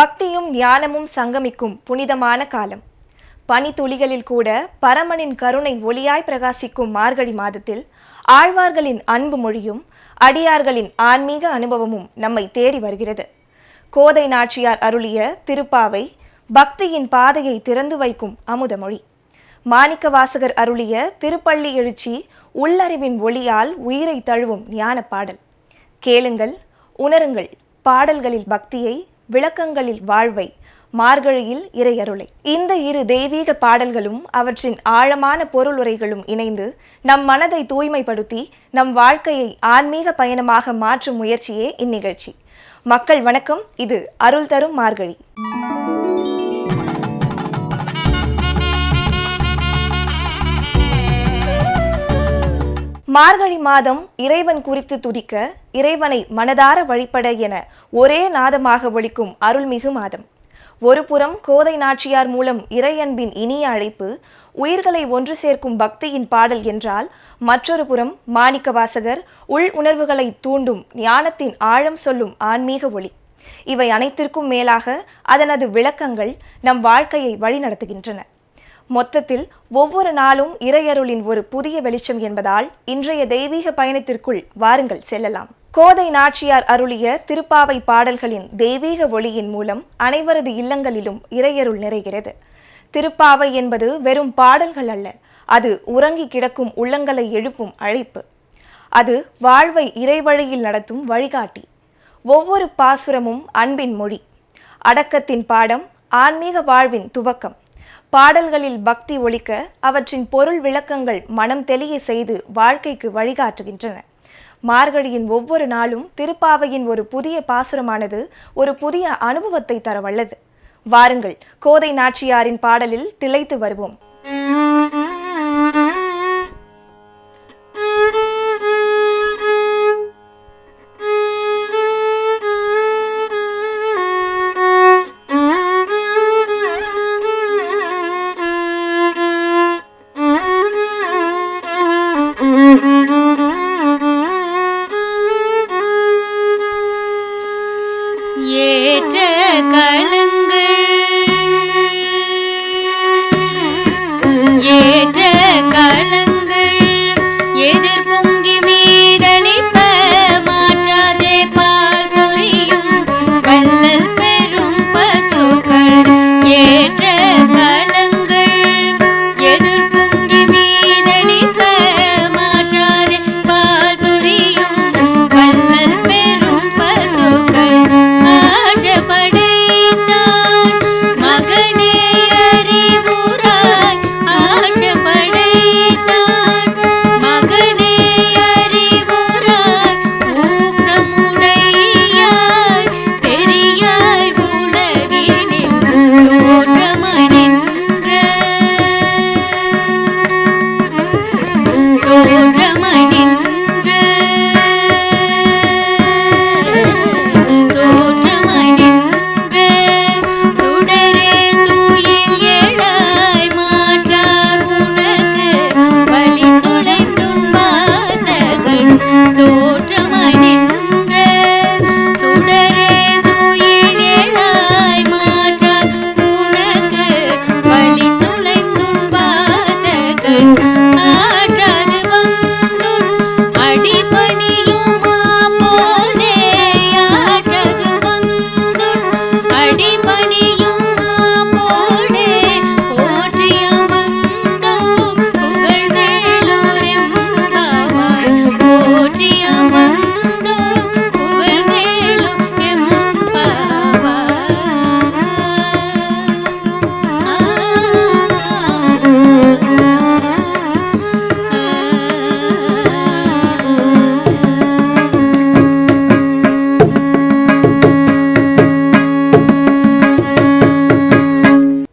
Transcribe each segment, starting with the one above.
பக்தியும் ஞானமும் சங்கமிக்கும் புனிதமான காலம். பனித்துளிகளில் கூட பரமனின் கருணை ஒளியாய் பிரகாசிக்கும் மார்கழி மாதத்தில் ஆழ்வார்களின் அன்பு மொழியும் அடியார்களின் ஆன்மீக அனுபவமும் நம்மை தேடி வருகிறது. கோதை நாச்சியார் அருளிய திருப்பாவை பக்தியின் பாதையை திறந்து வைக்கும் அமுதமொழி மாணிக்க வாசகர் அருளிய திருப்பள்ளி எழுச்சி உள்ளறிவின் ஒளியால் உயிரை தழுவும் ஞான பாடல். கேளுங்கள் உணருங்கள் பாடல்களில் பக்தியை விளக்கங்களில் வாழ்வை. மார்கழியில் இறையருளை. இந்த இரு தெய்வீக பாடல்களும் அவற்றின் ஆழமான பொருளுரைகளும் இணைந்து நம் மனதை தூய்மைப்படுத்தி நம் வாழ்க்கையை ஆன்மீக பயணமாக மாற்றும் முயற்சியே இந்நிகழ்ச்சி. மக்கள் வணக்கம். இது அருள் தரும் மார்கழி. மார்கழி மாதம் இறைவன் குறித்து துதிக்க இறைவனை மனதார வழிபட என ஒரே நாதமாக ஒழிக்கும் அருள்மிகு மாதம். ஒருபுறம் கோதை நாச்சியார் மூலம் இறையன்பின் இனிய அழைப்பு உயிர்களை ஒன்று சேர்க்கும் பக்தியின் பாடல் என்றால் மற்றொரு புறம் மாணிக்க வாசகர் உள் உணர்வுகளை தூண்டும் ஞானத்தின் ஆழம் சொல்லும் ஆன்மீக ஒளி. இவை அனைத்திற்கும் மேலாக அதனது விளக்கங்கள் நம் வாழ்க்கையை வழிநடத்துகின்றன. மொத்தத்தில் ஒவ்வொரு நாளும் இறையருளின் ஒரு புதிய வெளிச்சம் என்பதால் இன்றைய தெய்வீக பயணத்திற்குள் வாருங்கள் செல்லலாம். கோதை நாச்சியார் அருளிய திருப்பாவை பாடல்களின் தெய்வீக ஒளியின் மூலம் அனைவரது இல்லங்களிலும் இறையருள் நிறைகிறது. திருப்பாவை என்பது வெறும் பாடல்கள் அல்ல அது உறங்கி கிடக்கும் உள்ளங்களை எழுப்பும் அழைப்பு. அது வாழ்வை இறைவழியில் நடத்தும் வழிகாட்டி. ஒவ்வொரு பாசுரமும் அன்பின் மொழி. அடக்கத்தின் பாடம் ஆன்மீக வாழ்வின் துவக்கம். பாடல்களில் பக்தி ஒழிக்க அவற்றின் பொருள் விளக்கங்கள் மனம் தெளிய செய்து வாழ்க்கைக்கு வழிகாட்டுகின்றன. மார்கழியின் ஒவ்வொரு நாளும் திருப்பாவையின் ஒரு புதிய பாசுரமானது ஒரு புதிய அனுபவத்தை தரவல்லது. வாருங்கள் கோதை நாச்சியாரின் பாடலில் திளைத்து வருவோம். ஏற்ற கலங்கள். ஏற்ற கல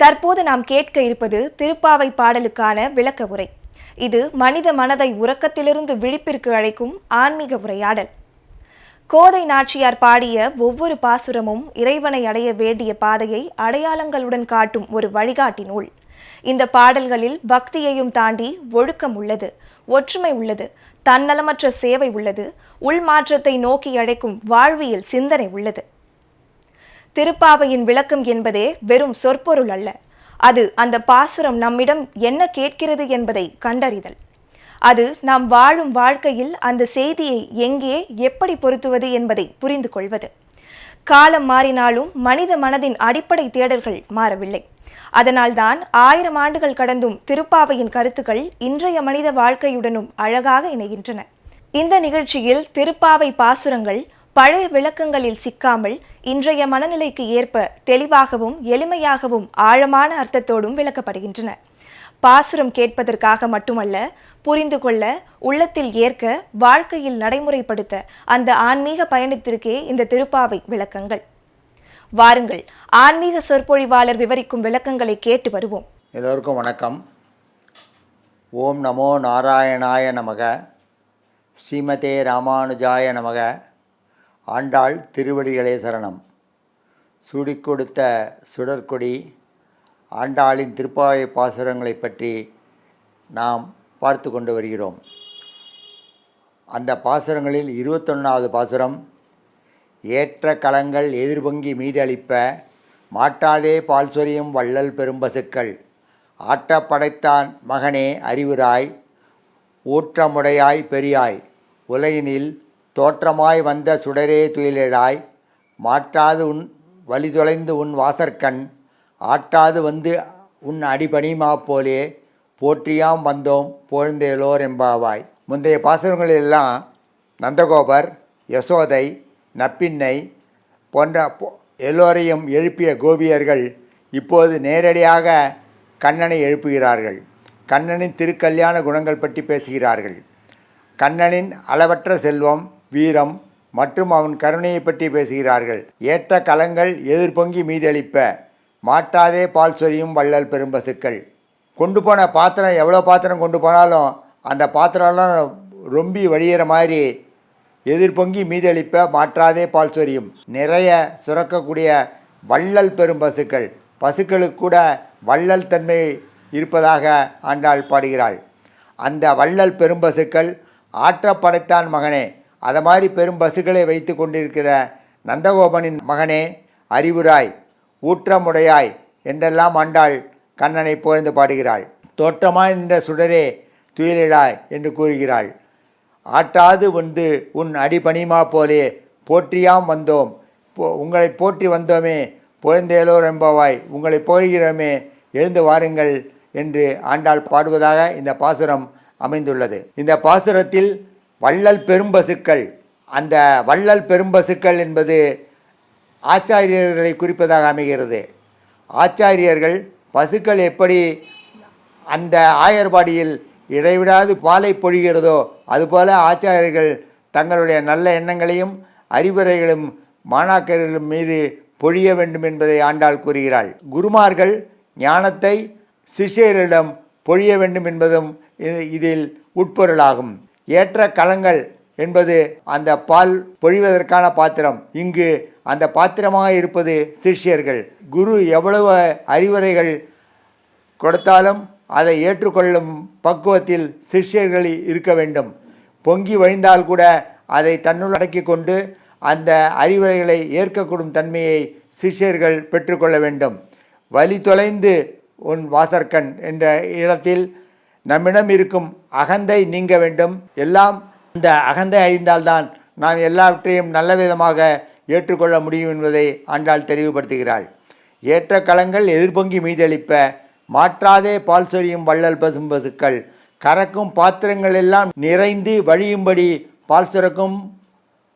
தற்போது நாம் கேட்க இருப்பது திருப்பாவை பாடலுக்கான விளக்க உரை. இது மனித மனதை உறக்கத்திலிருந்து விழிப்பிற்கு அழைக்கும் ஆன்மீக உரையாடல். கோதை நாச்சியார் பாடிய ஒவ்வொரு பாசுரமும் இறைவனை அடைய வேண்டிய பாதையை அடையாளங்களுடன் காட்டும் ஒரு வழிகாட்டி நூல் இந்த பாடல்களில் பக்தியையும் தாண்டி ஒழுக்கம் உள்ளது ஒற்றுமை உள்ளது தன்னலமற்ற சேவை உள்ளது உள்மாற்றத்தை நோக்கி அழைக்கும் வாழ்வியல் சிந்தனை உள்ளது. திருப்பாவையின் விளக்கம் என்பதே வெறும் சொற்பொருள் அல்ல. அது அந்த பாசுரம் நம்மிடம் என்ன கேட்கிறது என்பதை கண்டறிதல். அது நாம் வாழும் வாழ்க்கையில் அந்த செய்தியை எங்கே எப்படி பொருத்துவது என்பதை புரிந்து கொள்வது. காலம் மாறினாலும் மனித மனதின் அடிப்படை தேடல்கள் மாறவில்லை. அதனால்தான் ஆயிரம் ஆண்டுகள் கடந்தும் திருப்பாவையின் கருத்துக்கள் இன்றைய மனித வாழ்க்கையுடனும் அழகாக இணைகின்றன. இந்த நிகழ்ச்சியில் திருப்பாவை பாசுரங்கள் பழைய விளக்கங்களில் சிக்காமல் இன்றைய மனநிலைக்கு ஏற்ப தெளிவாகவும் எளிமையாகவும் ஆழமான அர்த்தத்தோடும் விளக்கப்படுகின்றன. பாசுரம் கேட்பதற்காக மட்டுமல்ல புரிந்து கொள்ள உள்ளத்தில் ஏற்க வாழ்க்கையில் நடைமுறைப்படுத்த அந்த ஆன்மீக பயணத்திற்கே இந்த திருப்பாவை விளக்கங்கள். வாருங்கள் ஆன்மீக சொற்பொழிவாளர் விவரிக்கும் விளக்கங்களை கேட்டு வருவோம். எல்லோருக்கும் வணக்கம். ஓம் நமோ நாராயணாய நமக. ஸ்ரீமதே ராமானுஜாய நமக. ஆண்டாள் திருவடிகளே சரணம். சூடிக் கொடுத்த சுடற்கொடி ஆண்டாளின் திருப்பாவை பாசுரங்களை பற்றி நாம் பார்த்து கொண்டு வருகிறோம். அந்த பாசுரங்களில் இருபத்தொன்னாவது பாசுரம் ஏற்ற களங்கள் எதிர்பொங்கி மீதளிப்ப மாட்டாதே பால் சொரியும் வள்ளல் பெரும்பசுக்கள் ஆட்டப் படைத்தான் மகனே அறிவுராய் ஊற்றமுடையாய் பெரியாய் உலகினில் தோற்றமாய் வந்த சுடரே துயிலிடாய் மாற்றாது உன் வழிதொலைந்து உன் வாசற்கண் ஆட்டாது வந்து உன் அடிபணிமா போலே போற்றியாம் வந்தோம் போழ்ந்தேலோர் எம்பாவாய் முந்தைய பாசுரங்களெல்லாம் நந்தகோபர் யசோதை நப்பின்னை போன்ற எல்லோரையும் எழுப்பிய கோபியர்கள் இப்போது நேரடியாக கண்ணனை எழுப்புகிறார்கள். கண்ணனின் திருக்கல்யாண குணங்கள் பற்றி பேசுகிறார்கள். கண்ணனின் அளவற்ற செல்வம் வீரம் மற்றும் அவன் கருணையை பற்றி பேசுகிறார்கள். ஏற்ற கலங்கள் எதிர்பொங்கி மீதளிப்ப மாட்டாதே பால் சொரியும் வள்ளல் பெரும்பசுக்கள். கொண்டு போன பாத்திரம் எவ்வளோ பாத்திரம் கொண்டு போனாலும் அந்த பாத்திரம்லாம் ரொம்பி வழியிற மாதிரி எதிர்பொங்கி மீதளிப்ப மாற்றாதே பால் சொரியும். நிறைய சுரக்கக்கூடிய வள்ளல் பெரும் பசுக்கள் பசுக்களுக்கு கூட வள்ளல் தன்மை இருப்பதாக ஆண்டாள் பாடுகிறாள். அந்த வள்ளல் பெரும்பசுக்கள் ஆற்றப்படைத்தான் மகனே. அதை மாதிரி பெரும் பசுக்களை வைத்து கொண்டிருக்கிற நந்தகோபனின் மகனே அறிவுராய் ஊற்றமுடையாய் என்றெல்லாம் ஆண்டாள் கண்ணனை புகழ்ந்து பாடுகிறாள். தோற்றமாய் நின்ற சுடரே துயிலிடாய் என்று கூறுகிறாள். ஆட்டாது வந்து உன் அடிபணிமா போலே போற்றியாம் வந்தோம். போ உங்களை போற்றி வந்தோமே புகழ்ந்தேலோர் என்பவாய் உங்களை போகிறோமே எழுந்து வாருங்கள் என்று ஆண்டாள் பாடுவதாக இந்த பாசுரம் அமைந்துள்ளது. இந்த பாசுரத்தில் வள்ளல் பெரும்பசுக்கள். அந்த வள்ளல் பெரும்பசுக்கள் என்பது ஆச்சாரியர்களை குறிப்பதாக அமைகிறது. ஆச்சாரியர்கள் பசுக்கள் எப்படி அந்த ஆயர்பாடியில் இடைவிடாது பாலை பொழிகிறதோ அதுபோல ஆச்சாரியர்கள் தங்களுடைய நல்ல எண்ணங்களையும் அறிவுரைகளும் மாணாக்கர்களும் மீது பொழிய வேண்டும் என்பதை ஆண்டாள் கூறுகிறாள். குருமார்கள் ஞானத்தை சிஷ்யரிடம் பொழிய வேண்டும் என்பதும் இதில் உட்பொருளாகும். ஏற்ற கலங்கள் என்பது அந்த பால் பொழிவதற்கான பாத்திரம். இங்கு அந்த பாத்திரமாக இருப்பது சிஷ்யர்கள். குரு எவ்வளவு அறிவுரைகள் கொடுத்தாலும் அதை ஏற்றுக்கொள்ளும் பக்குவத்தில் சிஷ்யர்கள் இருக்க வேண்டும். பொங்கி வழிந்தால் கூட அதை தன்னுள் அடக்கி கொண்டு அந்த அறிவுரைகளை ஏற்கக்கூடும் தன்மையை சிஷ்யர்கள் பெற்றுக்கொள்ள வேண்டும். வழி தொலைந்து உன் வாசற்கண் என்ற இடத்தில் நம்மிடம் இருக்கும் அகந்தை நீங்க வேண்டும். எல்லாம் இந்த அகந்தை அழிந்தால்தான் நாம் எல்லாவற்றையும் நல்ல விதமாக ஏற்றுக்கொள்ள முடியும் என்பதை ஆண்டாள் தெளிவுபடுத்துகிறாள். ஏற்ற களங்கள் எதிர்பொங்கி மீதளிப்ப மாற்றாதே பால் சொரியும் வள்ளல் பசும் பசுக்கள் கறக்கும் பாத்திரங்கள் எல்லாம் நிறைந்து வழியும்படி பால் சுரக்கும்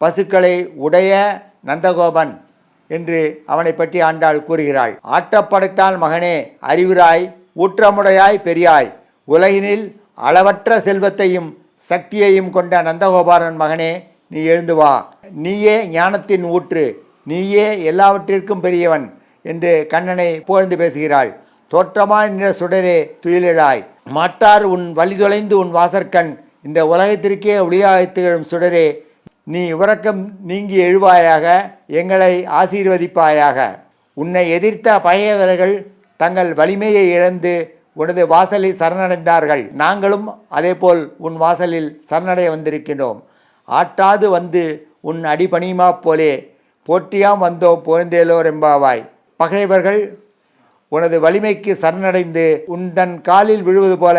பசுக்களை உடைய நந்தகோபன் என்று அவனை பற்றி ஆண்டாள் கூறுகிறாள். ஆட்டப்படைத்தான் மகனே அறிவுராய் ஊற்றமுடையாய் பெரியாய் உலகினில் அளவற்ற செல்வத்தையும் சக்தியையும் கொண்ட நந்தகோபாலன் மகனே நீ எழுந்து வா. நீயே ஞானத்தின் ஊற்று நீயே எல்லாவற்றிற்கும் பெரியவன் என்று கண்ணனை புகழ்ந்து பேசுகிறாள். தோற்றமாய் நின்ற சுடரே துயிலிடாய் மாட்டார் உன் வலிதொலைந்து உன் வாசற்கண் இந்த உலகத்திற்கே ஒளியாய் திகழும் சுடரே நீ உறக்கம் நீங்கி எழுவாயாக எங்களை ஆசீர்வதிப்பாயாக. உன்னை எதிர்த்த பகையவர்கள் தங்கள் வலிமையை இழந்து உனது வாசலில் சரணடைந்தார்கள். நாங்களும் அதேபோல் உன் வாசலில் சரணடைய வந்திருக்கின்றோம். ஆட்டாது வந்து உன் அடிபணியுமா போலே போற்றியாம் வந்தோம் புகழ்ந்தேலோர் எம்பாவாய் பகைவர்கள் உனது வலிமைக்கு சரணடைந்து உன் தன் காலில் விழுவது போல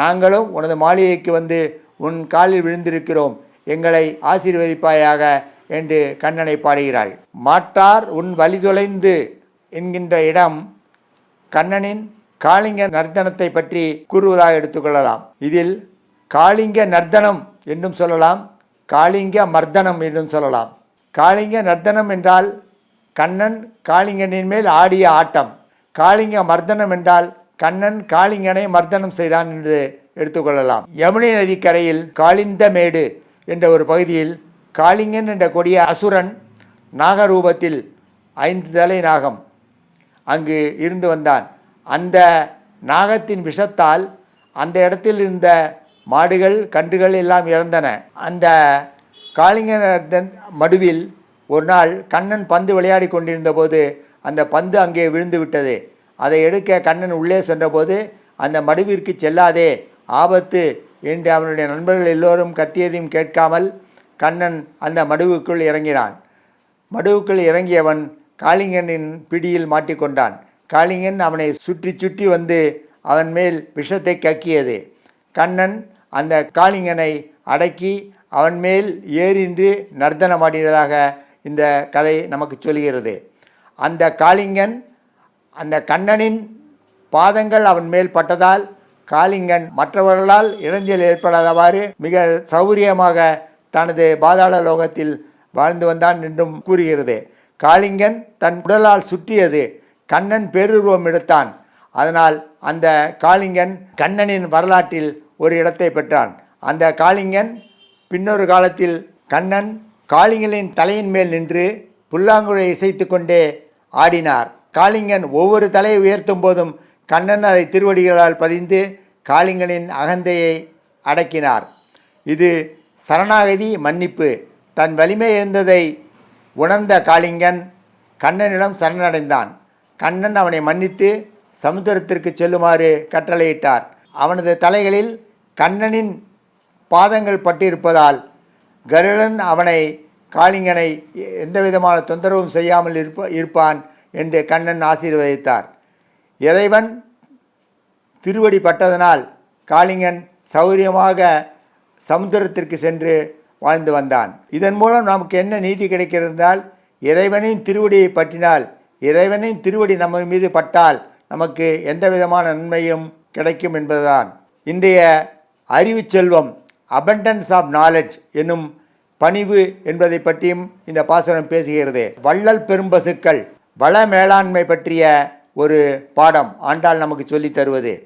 நாங்களும் உனது மாளிகைக்கு வந்து உன் காலில் விழுந்திருக்கிறோம். எங்களை ஆசீர்வதிப்பாயாக என்று கண்ணனை பாடுகிறாள். மாற்றார் உன் வலிதொலைந்து என்கின்ற இடம் கண்ணனின் காளிங்க நர்த்தனத்தை பற்றி கூறுவதாக எடுத்துக்கொள்ளலாம். இதில் காளிங்க நர்த்தனம் என்றும் சொல்லலாம் காளிங்க மர்தனம் என்றும் சொல்லலாம். காளிங்க நர்த்தனம் என்றால் கண்ணன் காளிங்கனின் மேல் ஆடிய ஆட்டம். காளிங்க மர்தனம் என்றால் கண்ணன் காளிங்கனை மர்தனம் செய்தான் என்று எடுத்துக்கொள்ளலாம். யமுனை நதிக்கரையில் காளிந்தமேடு என்ற ஒரு பகுதியில் காளிங்கன் என்ற கொடிய அசுரன் நாகரூபத்தில் ஐந்து தலை நாகம் அங்கு இருந்து வந்தான். அந்த நாகத்தின் விஷத்தால் அந்த இடத்தில் இருந்த மாடுகள் கன்றுகள் எல்லாம் இறந்தன. அந்த காளிங்கன் மடுவில் ஒரு நாள் கண்ணன் பந்து விளையாடி கொண்டிருந்த போது அந்த பந்து அங்கே விழுந்து விட்டது. அதை எடுக்க கண்ணன் உள்ளே சென்றபோது அந்த மடுவிற்கு செல்லாதே ஆபத்து என்று அவனுடைய நண்பர்கள் எல்லோரும் கத்தியதையும் கேட்காமல் கண்ணன் அந்த மடுவுக்குள் இறங்கினான். மடுவுக்குள் இறங்கியவன் காளிங்கனின் பிடியில் மாட்டிக்கொண்டான். காளிங்கன் அவனை சுற்றி சுற்றி வந்து அவன் மேல் விஷத்தை கக்கியது. கண்ணன் அந்த காளிங்கனை அடக்கி அவன் மேல் ஏறின்று நர்த்தனமாடினதாக இந்த கதை நமக்கு சொல்கிறது. அந்த காளிங்கன் அந்த கண்ணனின் பாதங்கள் அவன் மேல் பட்டதால் காளிங்கன் மற்றவர்களால் இடைஞ்சல் ஏற்படாதவாறு மிக சௌகரியமாக தனது பாதாள லோகத்தில் வாழ்ந்து வந்தான் என்றும் கூறுகிறது. காளிங்கன் தன் உடலால் சுற்றியது. கண்ணன் பேருருவம் எடுத்தான். அதனால் அந்த காளிங்கன் கண்ணனின் வரலாற்றில் ஒரு இடத்தை பெற்றான். அந்த காளிங்கன் பின்னொரு காலத்தில் கண்ணன் காளிங்கனின் தலையின் மேல் நின்று புல்லாங்குழை இசைத்து கொண்டே ஆடினார். காளிங்கன் ஒவ்வொரு தலையை உயர்த்தும் போதும் கண்ணன் அதை திருவடிகளால் பதிந்து காளிங்கனின் அகந்தையை அடக்கினார். இது சரணாகதி மன்னிப்பு. தன் வலிமை இருந்ததை உணர்ந்த காளிங்கன் கண்ணனிடம் சரணடைந்தான். கண்ணன் அவனை மன்னித்து சமுத்திரத்திற்கு செல்லுமாறு கட்டளையிட்டார். அவனது தலைகளில் கண்ணனின் பாதங்கள் பட்டிருப்பதால் கருடன் அவனை காளிங்கனை எந்த விதமான தொந்தரவும் செய்யாமல் இருப்ப இருப்பான் என்று கண்ணன் ஆசீர்வதித்தார். இறைவன் திருவடி பட்டதனால் காளிங்கன் சௌரியமாக சமுத்திரத்திற்கு சென்று வாழ்ந்து வந்தான். இதன் மூலம் நமக்கு என்ன நீதி கிடைக்கிறதால் இறைவனின் திருவடியை பற்றினால் இறைவனின் திருவடி நம்ம மீது பட்டால் நமக்கு எந்த விதமான நன்மையும் கிடைக்கும் என்பதுதான். இன்றைய அறிவு செல்வம் அபண்டன்ஸ் ஆஃப் நாலெட்ஜ் என்னும் பணிவு என்பதை பற்றியும் இந்த பாசுரம் பேசுகிறது. வள்ளல் பெரும்பசுக்கள் வள மேலாண்மை பற்றிய ஒரு பாடம் ஆண்டாள் நமக்கு சொல்லித் தருவது.